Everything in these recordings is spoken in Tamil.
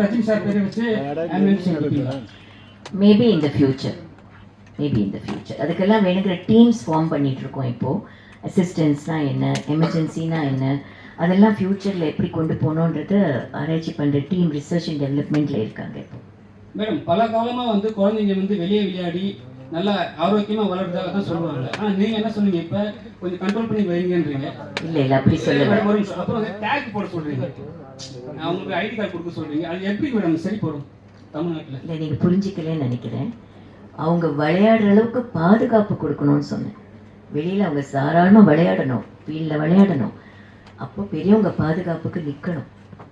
ரஜினி சார் பேரை வச்சு ஆம்புலன்ஸ் மேபி இந்த ஃபியூச்சர் மேபி இந்த ஃபியூச்சர் அதுக்கெல்லாம் வேணுங்கிற டீம்ஸ் ஃபார்ம் பண்ணிட்டு இருக்கோம் இப்போ. அசிஸ்டன்ஸ்னா என்ன எமர்ஜென்சினா என்ன அதெல்லாம் ஃபியூச்சரில் எப்படி கொண்டு போகணுன்றத ஆராய்ச்சி பண்ணுற டீம் ரிசர்ச் அண்ட் டெவலப்மெண்ட்டில் இருக்காங்க இப்போ. மேடம் பல காலமா வந்து குழந்தைங்க வந்து வெளியே விளையாடி நல்லா ஆரோக்கியமா வளர்றதாக தான் சொல்லுவாங்க ஆனா நீங்க என்ன சொன்னீங்க இப்ப? கொஞ்சம் கண்ட்ரோல் பண்ணி வைங்கன்றீங்க. இல்லை இல்லை அப்படி நிமிஷம். அப்புறம் டேக் போட சொல்றீங்க. அவங்களுக்கு ஐடி கார்டு கொடுக்க சொல்றீங்க அது எப்படி மேடம் சரி போடும் தமிழ்நாட்டில். இல்லை நீங்கள் புரிஞ்சிக்கலன்னு நினைக்கிறேன். அவங்க விளையாடுற அளவுக்கு பாதுகாப்பு கொடுக்கணும்னு சொன்னேன். வெளியில் அவங்க தாராளமாக விளையாடணும். ஃபீல்டில் விளையாடணும். அப்போ பெரியவங்க பாதுகாப்புக்கு நிற்கணும்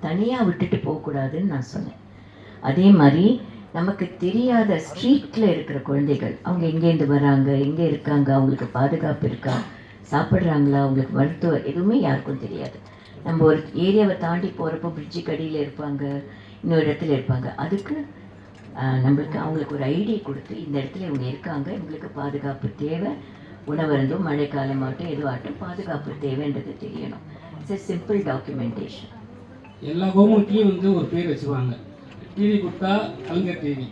தனியாக விட்டுட்டு போகக்கூடாதுன்னு நான் சொன்னேன். அதே மாதிரி நமக்கு தெரியாத ஸ்ட்ரீட்டில் இருக்கிற குழந்தைகள் அவங்க எங்கேருந்து வராங்க எங்கே இருக்காங்க அவங்களுக்கு பாதுகாப்பு இருக்கா சாப்பிட்றாங்களா அவங்களுக்கு மருத்துவ எதுவுமே யாருக்கும் தெரியாது. நம்ம ஒரு ஏரியாவை தாண்டி போகிறப்போ பிரிட்ஜுக்கு அடியில் இருப்பாங்க இன்னொரு இடத்துல இருப்பாங்க. அதுக்கு நம்மளுக்கு அவங்களுக்கு ஒரு ஐடி கொடுத்து இந்த இடத்துல இவங்க இருக்காங்க இவங்களுக்கு பாதுகாப்பு தேவை. உணவருந்தும் மழைக்காலமாகட்டும் எதுவாகட்டும் பாதுகாப்பு தேவைன்றது தெரியணும். இட்ஸ் சிம்பிள் டாக்குமெண்டேஷன் எல்லா கவர்மெண்ட்லயும் வந்து ஒரு பேர் வச்சுருவாங்க. டிவி கொடுத்தா கலைஞர் டிவி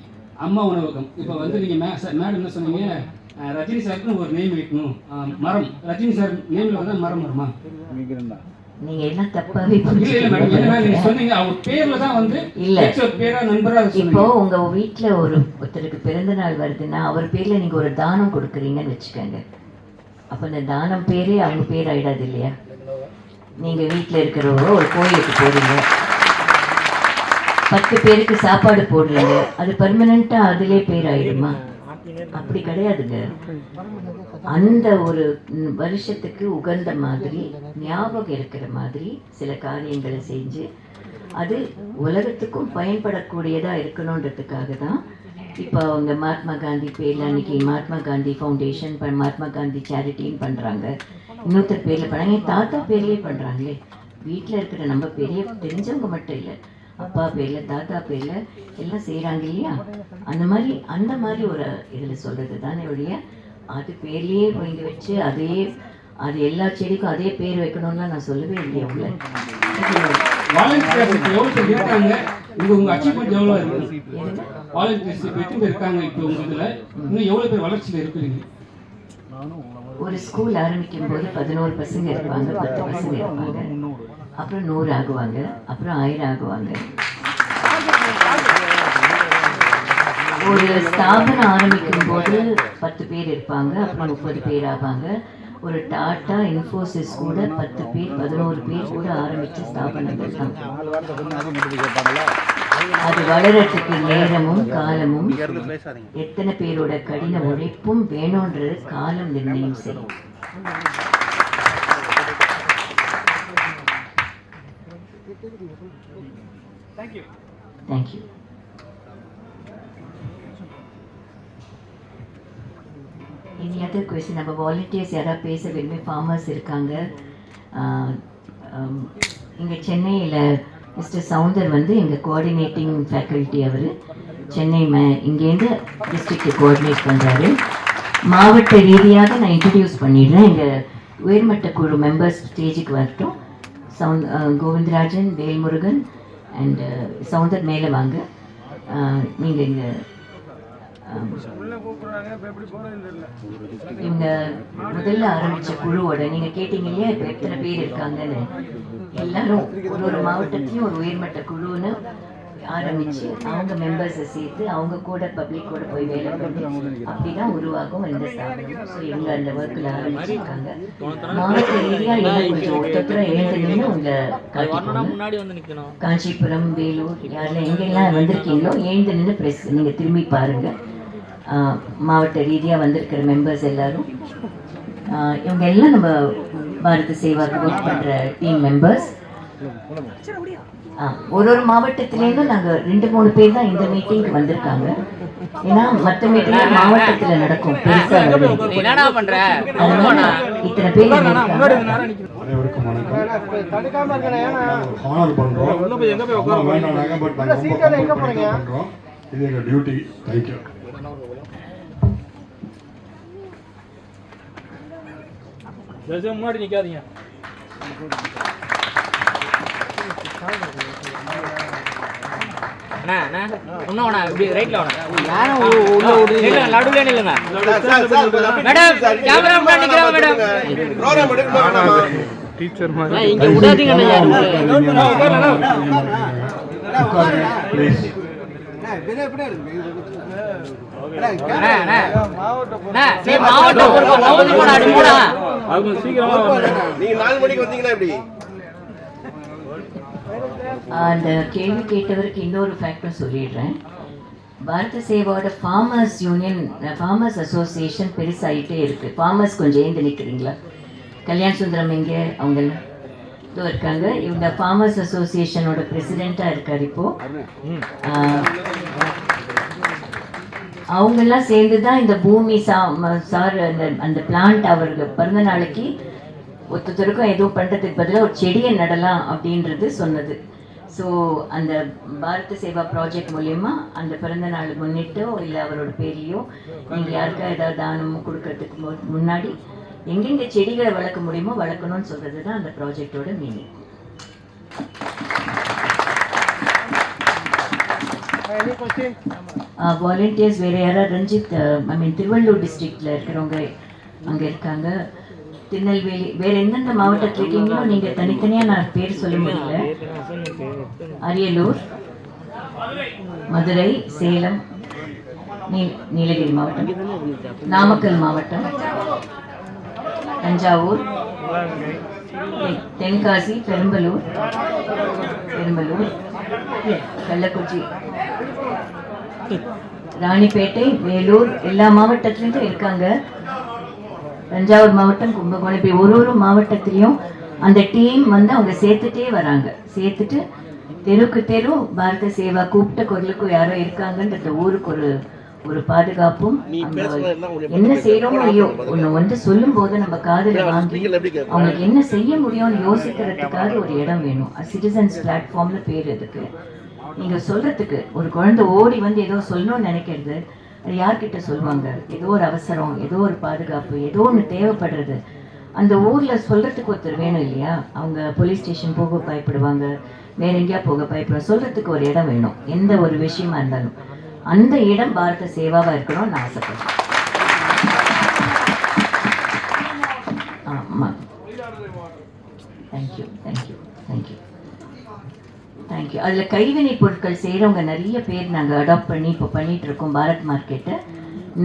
அம்மா உணவகம். இப்போ வந்து நீங்க மே சார் மேடம் என்ன சொன்னீங்க? ரஜினி சாருக்குன்னு ஒரு நேம் வைக்கணும் மரம். ரஜினி சார் நேம்ல வந்து மரம் வருமா? நீங்க தப்பாவே என்ன புரிஞ்சுக்கிறீங்க சொன்னீங்க அவர் பேர்ல தான் வந்து இல்ல. பேரா நண்பரா இப்போ உங்க வீட்ல ஒரு ஒருத்தருக்கு பிறந்த நாள் வருதுன்னா அவர் பேர்ல நீங்க ஒரு தானம் கொடுக்குறீங்கன்னு வச்சுக்கோங்க. அப்ப அந்த தானம் பேரே அவங்க பேர் ஆயிடாது இல்லையா? நீங்க வீட்ல இருக்கிறவங்க ஒரு கோயிலுக்கு போறீங்க. பத்து பேருக்கு சாப்பாடு போடுறீங்க. அது பர்மனண்டா அதிலே பேர் ஆயிடுமா? அப்படி கிடையாதுங்க. அந்த ஒரு வருஷத்துக்கு உகந்த மாதிரி ஞாபகம் இருக்கிற மாதிரி சில காரியங்களை செஞ்சு அது உலகத்துக்கும் பயன்படக்கூடியதா இருக்கணுன்றதுக்காக தான் இப்போ அவங்க மகாத்மா காந்தி பேர்ல அன்னைக்கு மகாத்மா காந்தி ஃபவுண்டேஷன் மகாத்மா காந்தி சேரிட்டின்னு பண்றாங்க. இன்னொருத்தர் பேர்ல பண்ணாங்க என் தாத்தா பேர்லயே பண்ணுறாங்களே வீட்டில் இருக்கிற நம்ம பெரிய தெரிஞ்சவங்க மட்டும் இல்லை. அப்பா பேர்ல தாத்தா பேர்ல எல்லாம் செய்றாங்க இல்லையா? அந்த மாதிரி அந்த மாதிரி ஒரு இதில் சொல்றது தானே ஒழிய அது பேர்லயே வாங்கி வச்சு அதே அது எல்லா செடிக்கும் அதே பேர் வைக்கணும்லாம் நான் சொல்லவே இல்லையா உள்ள வாலண்டியர்ஸ் இப்போ எவ்வளவு பேர் இருக்காங்க இது உங்க அச்சீவ்மெண்ட் எவ்வளவு இருக்கு? வாலண்டியர்ஸ் இப்போ எத்தனை பேர் இருக்காங்க இப்போ உங்க இதுல? இன்னும் எவ்வளவு பேர் வளர்ச்சியில இருக்கிறீங்க? ஒரு ஸ்கூல் ஆரம்பிக்கும் போது பதினோரு பசங்க இருப்பாங்க பத்து பசங்க இருப்பாங்க. அப்புறம் நூறு ஆகுவாங்க அப்புறம் ஆயிரம் ஆகுவாங்க. ஒரு ஸ்தாபனம் ஆரம்பிக்கும் போது பத்து பேர் இருப்பாங்க அப்புறம் முப்பது பேர் ஆவாங்க. ஒரு டாட்டா இன்ஃபோசிஸ் கூட பத்து பேர் பதினோரு பேர் கூட ஆரம்பிச்ச ஸ்தாபனங்கள் தான். அது வளரத்துக்கு நேரமும் காலமும் எத்தனை பேரோட கடின உழைப்பும் வேணும்ன்றது காலம் நிர்ணயம் செய்யும். தேங்க்யூ இனி அதர் கொஸ்டின் நம்ம வாலண்டியர்ஸ் யாராவது பேச விரும்பி ஃபார்மர்ஸ் இருக்காங்க. இங்கே சென்னையில் மிஸ்டர் சவுந்தர் வந்து எங்கள் கோஆர்டினேட்டிங் ஃபேக்கல்ட்டி அவர். சென்னை மே இங்கேருந்து டிஸ்ட்ரிக்ட் கோஆர்டினேட் பண்ணுறாரு மாவட்ட ரீதியாக நான் இன்ட்ரடியூஸ் பண்ணிடுறேன். எங்கள் உயர்மட்ட குழு மெம்பர்ஸ் ஸ்டேஜுக்கு வரட்டும். சவுந்த் கோவிந்தராஜன் வேல்முருகன் அண்டு uh, சவுந்தர் மேலே வாங்க. நீங்கள் இங்கே இவங்க முதல்ல ஆரம்பிச்ச குழுவோட நீங்க கேட்டீங்க இல்லையா? இப்ப எத்தனை பேர் இருக்காங்கன்னு. எல்லாரும் ஒரு ஒரு மாவட்டத்தையும் ஒரு உயர்மட்ட குழுன்னு ஆரம்பிச்சு அவங்க மெம்பர்ஸை சேர்த்து அவங்க கூட பப்ளிக் கூட போய் வேலை பண்ணி அப்படிதான் உருவாகும் இந்த ஸ்தாபனம். ஸோ இவங்க அந்த ஒர்க்கில் ஆரம்பிச்சிருக்காங்க. மாவட்ட ரீதியா இன்னும் கொஞ்சம் ஒருத்தர எழுந்து நின்று உங்களை காட்டிக்கோங்க. முன்னாடி வந்து நிக்கணும். காஞ்சிபுரம் வேலூர் யாரில் எங்கெல்லாம் வந்திருக்கீங்களோ எழுந்து நின்று ப்ரெஸ் நீங்கள் திரும்பி பாருங்க. மாவட்ட ரீதியாக வந்திருக்கிற மெம்பர்ஸ் எல்லாரும். இவங்க எல்லாம் நம்ம பாரத சேவாக்கு ஒர்க் பண்ணுற டீம் மெம்பர்ஸ் ஒரு ஒரு மாவட்டத்திலேருந்தும் நாங்கள் ரெண்டு மூணு பேர் தான் இந்த மீட்டிங்க்கு வந்திருக்காங்க. ஏன்னா மற்ற மீட்டிங் மாவட்டத்தில் நடக்கும். இத்தனை பேர். அனைவருக்கும் வணக்கம். இது டியூட்டி தேங்க்யூ முன்னாடி நிக்காதீங்க. அண்ணா அண்ணா இன்னும் வேணா இப்படி ரைட்ல வேணா இல்ல நடுவுல நில்லுங்க. மேடம் கேமரா முன்னாடி நிக்கிறோம் மேடம். அண்ணா, இங்க விடாதீங்க அண்ணா யாரும் ப்ளீஸ் அண்ணா அண்ணா அண்ணா. நீ மாவட்டம் நீங்க நாலு மணிக்கு வந்தீங்களா எப்படி? அந்த கேள்வி கேட்டவருக்கு இன்னொரு ஃபேக்டர் சொல்லிடுறேன். பாரத சேவாவோட ஃபார்மர்ஸ் யூனியன் ஃபார்மர்ஸ் அசோசியேஷன் பெருசாகிட்டே இருக்கு. ஃபார்மர்ஸ் கொஞ்சம் ஏந்து நிற்கிறீங்களா கல்யாண சுந்தரம் எங்கே? அவங்க இதோ இருக்காங்க. இவங்க ஃபார்மர்ஸ் அசோசியேஷனோட பிரசிடெண்ட்டாக இருக்கார் இப்போ. அவங்கெல்லாம் சேர்ந்து தான் இந்த பூமி சா சார் அந்த அந்த பிளான்ட் அவருக்கு பிறந்த நாளைக்கு ஒருத்தருக்கும் எதுவும் பண்ணுறதுக்கு பதிலாக ஒரு செடியை நடலாம் அப்படின்றது சொன்னது. ஸோ அந்த பாரத சேவா ப்ராஜெக்ட் மூலயமா அந்த பிறந்த நாள் முன்னிட்டோ இல்லை அவரோட பேர்லையோ நீங்கள் யாருக்கா ஏதாவது தானமோ கொடுக்கறதுக்கு முன்னாடி எங்கெங்க செடிகளை வளர்க்க முடியுமோ வளர்க்கணும்னு சொல்கிறது தான் அந்த ப்ராஜெக்டோட மீனிங் வாலண்டியர்ஸ் வேறு யாராவது ரஞ்சித் ஐ மீன் திருவள்ளூர் டிஸ்ட்ரிக்டில் இருக்கிறவங்க அங்கே இருக்காங்க. திருநெல்வேலி வேறு எந்தெந்த மாவட்டத்தில் இருக்கீங்களோ நீங்கள் தனித்தனியாக நான் பேர் சொல்ல முடியல. அரியலூர் மதுரை சேலம் நீ நீலகிரி மாவட்டம் நாமக்கல் மாவட்டம் தஞ்சாவூர் தென்காசி பெரம்பலூர் பெரம்பலூர் கள்ளக்குறிச்சி ராணிப்பேட்டை வேலூர் எல்லா மாவட்டத்துலேயும் இருக்காங்க. தஞ்சாவூர் மாவட்டம் கும்பகோணம். இப்படி ஒரு ஒரு மாவட்டத்திலையும் அந்த டீம் வந்து அவங்க சேர்த்துட்டே வராங்க. சேர்த்துட்டு தெருவுக்கு தெரு பாரத சேவா கூப்பிட்ட குரலுக்கு யாரோ இருக்காங்கன்ற ஊருக்கு ஒரு ஒரு பாதுகாப்பும் என்ன செய்யறோமோ இல்லையோ ஒண்ணு வந்து சொல்லும் போது நம்ம காதுல வாங்கி அவங்களுக்கு என்ன செய்ய முடியும்னு யோசிக்கிறதுக்காக ஒரு இடம் வேணும். சிட்டிசன்ஸ் பிளாட்ஃபார்ம்னு பேர் இதுக்கு நீங்க சொல்றதுக்கு ஒரு குழந்தை ஓடி வந்து ஏதோ சொல்லணும்னு நினைக்கிறது அது யார்கிட்ட சொல்லுவாங்க? ஏதோ ஒரு அவசரம் ஏதோ ஒரு பாதுகாப்பு ஏதோ ஒன்று தேவைப்படுறது. அந்த ஊரில் சொல்கிறதுக்கு ஒருத்தர் வேணும் இல்லையா? அவங்க போலீஸ் ஸ்டேஷன் போக பயப்படுவாங்க வேற எங்கேயா போக பயப்படுவாங்க. சொல்கிறதுக்கு ஒரு இடம் வேணும் எந்த ஒரு விஷயமா இருந்தாலும். அந்த இடம் பாரத சேவாவாக இருக்கணும்னு நான் ஆசைப்படுறேன் ஆமா தேங்க்யூ தேங்க்யூ தேங்க்யூ ஓகே அதில் கைவினை பொருட்கள் செய்கிறவங்க நிறைய பேர் நாங்கள் அடாப்ட் பண்ணி இப்போ பண்ணிகிட்டு இருக்கோம் பாரத் மார்க்கெட்டை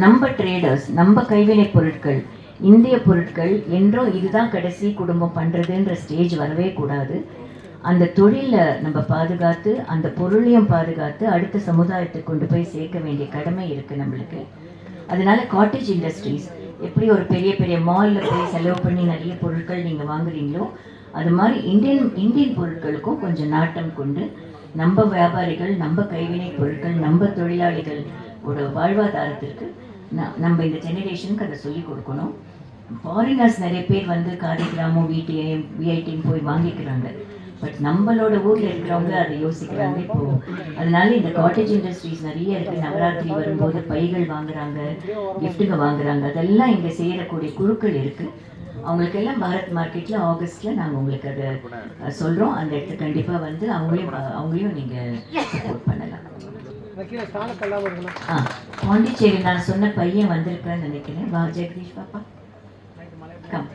நம்ம ட்ரேடர்ஸ் நம்ம கைவினை பொருட்கள் இந்திய பொருட்கள் என்றோ இதுதான் கடைசி குடும்பம் பண்ணுறதுன்ற ஸ்டேஜ் வரவே கூடாது. அந்த தொழிலை நம்ம பாதுகாத்து அந்த பொருளையும் பாதுகாத்து அடுத்த சமுதாயத்தை கொண்டு போய் சேர்க்க வேண்டிய கடமை இருக்குது நம்மளுக்கு. அதனால காட்டேஜ் இண்டஸ்ட்ரீஸ் எப்படி ஒரு பெரிய பெரிய மாலில் போய் செலவு பண்ணி நிறைய பொருட்கள் நீங்கள் வாங்குறீங்களோ அது மாதிரி இந்தியன் இந்தியன் பொருட்களுக்கும் கொஞ்சம் நாட்டம் கொண்டு நம்ம வியாபாரிகள் நம்ம கைவினை பொருட்கள் நம்ம தொழிலாளிகள் ஒரு வாழ்வாதாரத்திற்கு நம்ம இந்த ஜெனரேஷனுக்கு அதை சொல்லிக் கொடுக்கணும். ஃபாரினர்ஸ் நிறைய பேர் வந்து காதி கிராமம் விடிஐஎம் விஐடின்னு போய் வாங்கிக்கிறாங்க. பட் நம்மளோட ஊர்ல இருக்கிறவங்க அதை யோசிக்கிறாங்க. இப்போ அதனால இந்த காட்டேஜ் இண்டஸ்ட்ரீஸ் நிறைய இருக்கு. நவராத்திரி வரும்போது பைகள் வாங்குறாங்க கிஃப்ட்டுங்க வாங்குறாங்க. அதெல்லாம் இங்க செய்யக்கூடிய குழுக்கள் இருக்கு. அவங்களுக்கு எல்லாம் பாரத் மார்க்கெட்ல ஆகஸ்ட்ல நாங்க உங்களுக்கு அதை சொல்கிறோம் சொல்றோம். அந்த இடத்துல கண்டிப்பா வந்து அவங்களையும் அவங்களையும் நீங்க சப்போர்ட் பண்ணலாம். ஆ பாண்டிச்சேரி நான் சொன்ன பையன் வந்திருக்கான்னு நினைக்கிறேன். வா ஜெகதீஷ் பாப்பா. கம்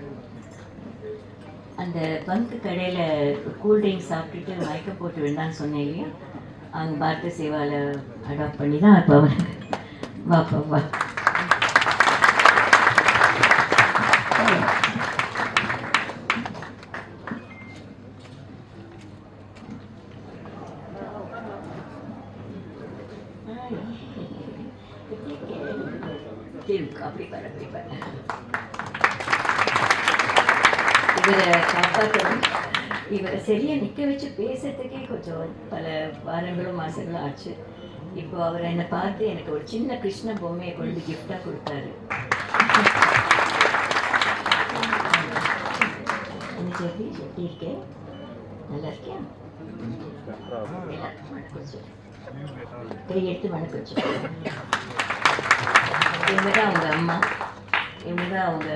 அந்த பங்க் கடையில் கூல் ட்ரிங்க்ஸ் சாப்பிட்டுட்டு மயக்க போட்டு வேண்டான்னு சொன்னேன் இல்லையா? அவங்க பாரத சேவாவில் அடாப்ட் பண்ணி தான் இப்போ வா வாப்பா வா. அப்படி பாரு அப்படி பாரு இவரை காப்பாற்றணும் இவரை சரியா நிக்க வச்சு பேசுறதுக்கே கொஞ்சம் பல வாரங்களும் மாசங்களும் ஆச்சு இப்போ அவர் என்னை பார்த்து எனக்கு ஒரு சின்ன கிருஷ்ண பொம்மையை கொண்டு gift-ஆ கொடுத்தாரு ஜெகதீஷ் எப்படி இருக்கே நல்லா. கை எடுத்து வணக்கம் வச்சு இவங்க தான் அவங்க அம்மா. இவங்க தான் அவங்க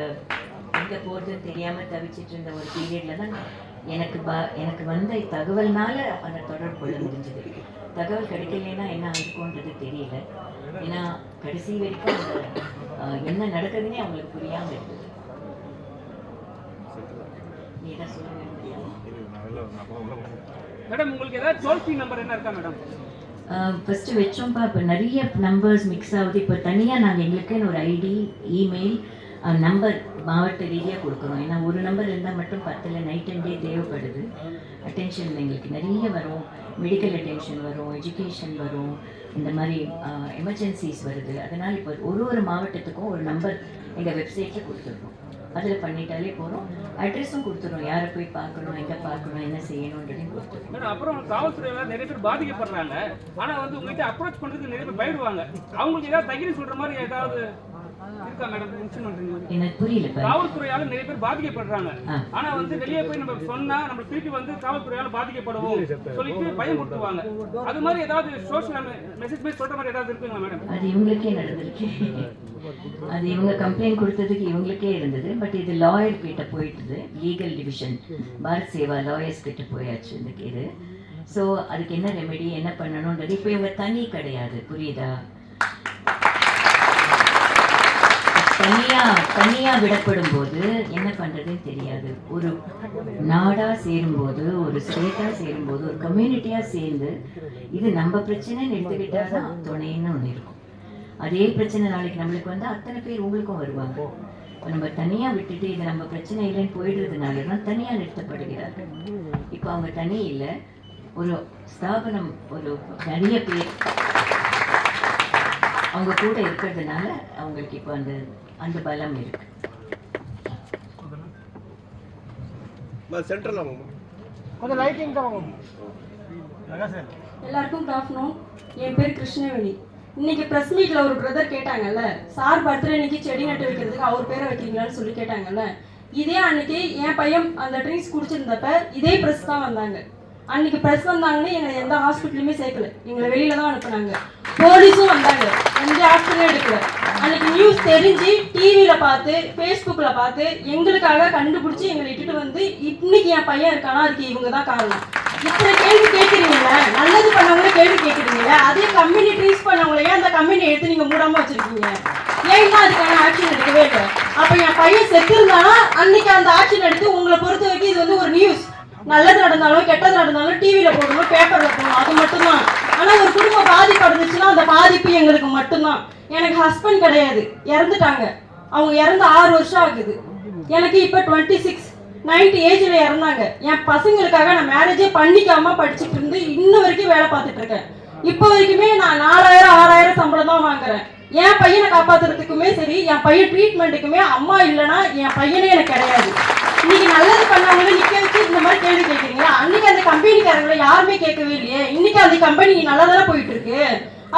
எங்கே போகிறதுன்னு தெரியாமல் தவிச்சிட்டு இருந்த ஒரு பீரியடில் தான் எனக்கு பா எனக்கு வந்த தகவல்னால அவனை தொடர்பு கொள்ள முடிஞ்சது. தகவல் கிடைக்கலைன்னா என்ன ஆயிருக்கும்ன்றது தெரியல. ஏன்னா கடைசி வரைக்கும் அந்த என்ன நடக்குதுன்னே அவங்களுக்கு புரியாம இருக்குது நீ தான் மேடம் உங்களுக்கு ஏதாவது டோல் ஃப்ரீ நம்பர் என்ன இருக்கா மேடம்? ஃபஸ்ட்டு வச்சோம்ப்பா. இப்போ நிறைய நம்பர்ஸ் மிக்ஸ் ஆகுது. இப்போ தனியாக நாங்கள் எங்களுக்குன்னு ஒரு ஐடி இமெயில் நம்பர் மாவட்ட ரீதியாக கொடுக்குறோம் ஏன்னா ஒரு நம்பர் இருந்தால் மட்டும் பத்தில். நைட் அண்ட் டே தேவைப்படுது. அட்டென்ஷன் எங்களுக்கு நிறைய வரும். மெடிக்கல் அட்டென்ஷன் வரும். எஜுகேஷன் வரும். இந்த மாதிரி எமர்ஜென்சிஸ் வருது. அதனால் இப்போ ஒரு ஒரு மாவட்டத்துக்கும் ஒரு நம்பர் எங்கள் வெப்சைட்டில் கொடுத்துருக்கோம். அதில் பண்ணிட்டாலே போகிறோம் அட்ரஸும் கொடுத்துருவோம் யாரை போய் பார்க்கணும் எங்கே பார்க்கணும் என்ன செய்யணுன்றதையும் கொடுத்துருவோம் மேடம் அப்புறம் காவல்துறையில நிறைய பேர் பாதிக்கப்படுறாங்க. ஆனா வந்து உங்ககிட்ட அப்ரோச் பண்றதுக்கு நிறைய பேர் பயப்படுவாங்க அவங்களுக்கு ஏதாவது தகிரி சொல்ற மாதிரி ஏதாவது. காவல்துறையால நிறைய பேர் பாதிக்கப்படுறாங்க. ஆனா வந்து வெளியே போய் நம்ம சொன்னா நம்ம திருப்பி வந்து காவல்துறையால பாதிக்கப்படுவோம் சொல்லிட்டு பயமுறுத்துவாங்க. அது மாதிரி ஏதாவது சோஷியல் மெசேஜ் மாதிரி சொல்ற மாதிரி ஏதாவது இருக்குங்களா மேடம்? அது இவங்க கம்ப்ளைண்ட் கொடுத்ததுக்கு இவங்களுக்கே இருந்தது. பட் இது லாயர் கிட்ட போயிட்டுது. Legal division Bharat Seva lawyers கிட்ட போயாச்சு இந்த இது ஸோ அதுக்கு என்ன ரெமெடி என்ன பண்ணணுன்றது இப்போ இவங்க தனி கிடையாது. புரியுதா? தனியா தனியா விடப்படும் போது என்ன பண்றதுன்னு தெரியாது. ஒரு நாடா சேரும்போது ஒரு ஸ்டேட்டா சேரும்போது ஒரு கம்யூனிட்டியா சேர்ந்து இது நம்ம பிரச்சனைன்னு எடுத்துக்கிட்டா தான் துணைன்னு ஒன்று இருக்கும். அதே பிரச்சனை நாளைக்கு நம்மளுக்கு வந்து அத்தனை பேர் உங்களுக்கும் வருவாங்க. இப்போ நம்ம தனியா விட்டுட்டு இது நம்ம பிரச்சனை இல்லைன்னு போயிடுறதுனால தான் தனியா நிறுத்தப்படுகிறார்கள். இப்போ அவங்க தனி இல்லை ஒரு ஸ்தாபனம் ஒரு நிறைய பேர் அவங்க கூட இருக்கிறதுனால அவங்களுக்கு இப்போ அந்த அந்த பலம் இருக்கு. எல்லாருக்கும் குட் ஆஃப்டர்நூன் என் பேர் கிருஷ்ணவேணி. இன்னைக்கு ப்ரெஸ் மீட்ல ஒரு பிரதர் கேட்டாங்கல்ல சார் பர்த்டே அன்னைக்கு செடி நட்டு வைக்கிறதுக்கு அவர் பேரை வைக்கிறீங்களான்னு சொல்லி கேட்டாங்கல்ல. இதே அன்னைக்கு என் பையன் அந்த ட்ரிங்க்ஸ் குடிச்சிருந்தப்ப இதே ப்ரெஸ் தான் வந்தாங்க. அன்னைக்கு ப்ரெஸ் வந்தாங்கன்னு எங்களை எந்த ஹாஸ்பிட்டலுமே சேர்க்கல. எங்களை வெளியில தான் அனுப்புனாங்க. போலீஸும் வந்தாங்க. எந்த ஆக்ஷனும் எடுக்கல. அன்னைக்கு நியூஸ் தெரிஞ்சு டிவியில பார்த்து ஃபேஸ்புக்கில் பார்த்து எங்களுக்காக கண்டுபிடிச்சி எங்களை இட்டுட்டு வந்து இன்னைக்கு என் பையன் இருக்கானா? அதுக்கு இவங்க தான் காரணம். இத்தனை கேள்வி கேட்குறீங்க நல்லது பண்ணவங்களே கேள்வி கேட்குறீங்களே? அதே கம்பெனி ட்ரீஸ் பண்ணவங்களையே அந்த கம்பெனி எடுத்து நீங்க மூடாம வச்சிருக்கீங்க? ஏன்னா அதுக்கான ஆக்ஷன் எடுக்கவே இல்லை? அப்ப என் பையன் செத்து இருந்தானா அன்னைக்கு அந்த ஆக்ஷன் எடுத்து உங்களை பொறுத்த வரைக்கும் இது வந்து ஒரு நியூஸ் நல்லது நடந்தாலும் கெட்டது நடந்தாலும் டிவியில போடணும் பேப்பர்ல போடணும் அது மட்டும்தான். ஆனா ஒரு குடும்பம் பாதிப்பு அடைஞ்சிச்சுன்னா அந்த பாதிப்பு எங்களுக்கு மட்டும்தான். எனக்கு ஹஸ்பண்ட் கிடையாது. இறந்துட்டாங்க. அவங்க இறந்து ஆறு வருஷம் ஆகுது. எனக்கு இப்ப டுவெண்ட்டி சிக்ஸ் நைட்டு ஏஜில் இறந்தாங்க. என் பசங்களுக்காக நான் மேரேஜே பண்ணிக்காம படிச்சுட்டு இருந்து இன்ன வரைக்கும் வேலை பார்த்துட்டு இருக்கேன். இப்போ வரைக்குமே நான் நாலாயிரம் ஆறாயிரம் சம்பளம் தான் வாங்குறேன். என் பையனை காப்பாத்துறதுக்குமே சரி என் பையன் ட்ரீட்மெண்ட்டுக்குமே அம்மா இல்லைன்னா என் பையனே எனக்கு கிடையாது. இன்னைக்கு நல்லது பண்ணவங்கள நிக்க வச்சு இந்த மாதிரி கேள்வி கேட்குறீங்க அன்னைக்கு அந்த கம்பெனிக்காரங்களை யாருமே கேட்கவே இல்லையே. இன்னைக்கு அந்த கம்பெனி நல்லா தானே போயிட்டு இருக்கு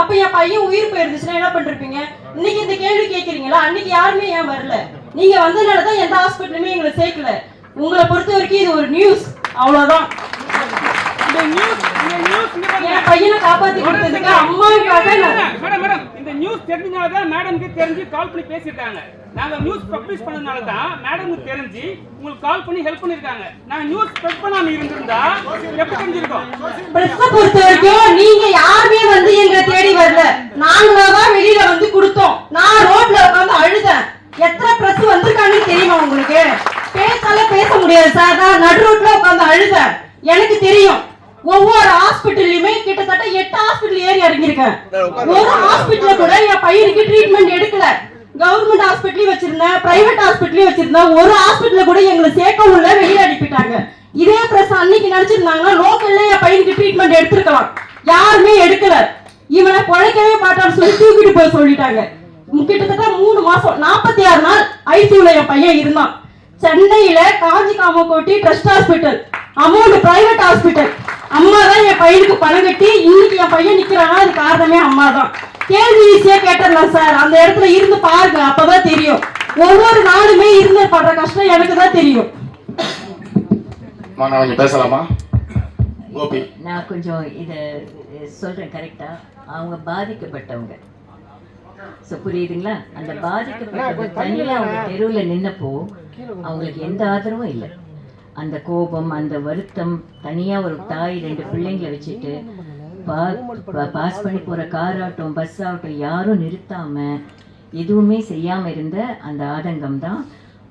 அப்ப என் பையன் உயிர் போயிருந்துச்சுன்னா என்ன பண்ணிருப்பீங்க இன்னைக்கு இந்த கேள்வி கேட்குறீங்களா? அன்னைக்கு யாருமே ஏன் வரல? நீங்க வந்ததுனால தான் எந்த ஹாஸ்பிட்டலுமே எங்களை சேர்க்கல. உங்களை பொறுத்த வரைக்கும் இது ஒரு நியூஸ் அவ்வளவுதான். இந்த நியூஸ் இந்த நியூஸ் என் பையனை காப்பாத்தி கொடுத்ததுக்கு அம்மாவுக்காக மேடம் மேடம் இந்த நியூஸ் தெரிஞ்சனால மேடம்க்கு தெரிஞ்சு கால் பண்ணி பேசியிருக்காங்க. நாங்க நியூஸ் பப்ளிஷ் பண்ணதுனால தான் மேடம்க்கு தெரிஞ்சு உங்களுக்கு கால் பண்ணி ஹெல்ப் பண்ணிருக்காங்க நாங்க நியூஸ் ஸ்ப்ரெட் பண்ணாம இருந்திருந்தா எப்படி தெரிஞ்சிருக்கோம்? பிரஸ்ஸ பொறுத்த வரைக்கும் நீங்க யாருமே வந்து எங்களை தேடி வரல. நாங்களா தான் வெளியில வந்து கொடுத்தோம். நான் ரோட்ல உட்காந்து அழுதேன். எத்தனை பிரஸ் வந்திருக்காங்கன்னு தெரியுமா உங்களுக்கு? பேசால பேச முடியாது சார். நான் நடு ரோட்ல உட்காந்து அழுதேன். எனக்கு தெரியும். ஒவ்வொரு ஹாஸ்பிட்டல்லையுமே கிட்டத்தட்ட எட்டு ஹாஸ்பிட்டல் ஏறி இறங்கியிருக்கேன். ஒரு ஹாஸ்பிட்டல கூட என் பையனுக்கு ட்ரீட்மெண்ட் எடுக்கல. கவர்மெண்ட் ஹாஸ்பிட்டலையும் வச்சிருந்தேன். பிரைவேட் ஹாஸ்பிட்டலையும் வச்சிருந்தேன். ஒரு ஹாஸ்பிட்டல கூட எங்களை சேர்க்கவும் இல்ல வெளியே அனுப்பிட்டாங்க. இதே பிரஸ் அன்னைக்கு நினைச்சிருந்தாங்கன்னா லோக்கல்ல என் பையனுக்கு ட்ரீட்மெண்ட் எடுத்திருக்கலாம். யாருமே எடுக்கல. இவனை பொழைக்கவே மாட்டான்னு சொல்லி தூக்கிட்டு போய் சொல்லிட்டாங்க. கிட்டத்தட்ட மூணு மாசம் நாற்பத்தி ஆறு நாள் ஐசியூல என் பையன் இருந்தான். சென்னையில Kanchi Kamakoti trust hospital amount private hospital அம்மா தான் என் பையனுக்கு பணம் கட்டி இன்னைக்கு என் பையன் நிக்கிறானா? அது காரணமே அம்மா தான் கேள்வி ஈஸியா கேட்டுடலாம் சார். அந்த இடத்துல இருந்து பாருங்க அப்பதான் தெரியும். ஒவ்வொரு நாளுமே இருந்து படுற கஷ்டம் எனக்கு தான் தெரியும். நான் கொஞ்சம் பேசலாமா? கோபி. நான் கொஞ்சம் இதை சொல்றேன் கரெக்டா அவங்க பாதிக்கப்பட்டவங்க. ஸோ புரியுதுங்களா? அந்த பாதிக்கப்பட்டவங்க தனியாக அவங்க தெருவில் நின்னப்போ அவங்களுக்கு எந்த ஆதரவும் இல்லை. அந்த கோபம் அந்த வருத்தம் தனியாக ஒரு தாய் ரெண்டு பிள்ளைங்களை வச்சுட்டு பாஸ் பண்ணி போகிற கார் ஆகட்டும் பஸ் ஆகட்டும் யாரும் நிறுத்தாமல் எதுவுமே செய்யாமல் இருந்த அந்த ஆதங்கம் தான்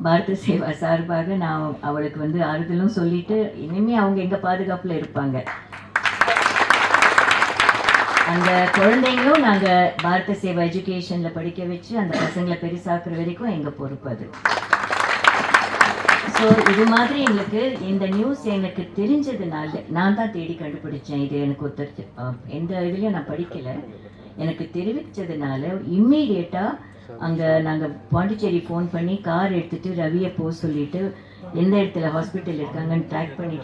பாரத சேவா சார்பாக நான் அவளுக்கு வந்து ஆறுதலும் சொல்லிட்டு இனிமே அவங்க எங்கள் பாதுகாப்பில் இருப்பாங்க. அந்த குழந்தைங்களும் நாங்கள் பாரத சேவா எஜுகேஷனில் படிக்க வச்சு அந்த பசங்களை பெருசாக்குற வரைக்கும் எங்கள் பொறுப்பு அது. ஸோ இது மாதிரி எங்களுக்கு இந்த நியூஸ் எனக்கு தெரிஞ்சதுனால நான் தான் தேடி கண்டுபிடிச்சேன். இது எனக்கு ஒருத்தர் எந்த இதுலையும் நான் படிக்கலை. எனக்கு தெரிவித்ததுனால இம்மீடியட்டாக அங்கே நாங்கள் பாண்டிச்சேரி ஃபோன் பண்ணி கார் எடுத்துட்டு ரவியை போக சொல்லிட்டு எந்த இடத்துல ஹாஸ்பிட்டல் இருக்காங்கன்னு ட்ராக் பண்ணிட்டு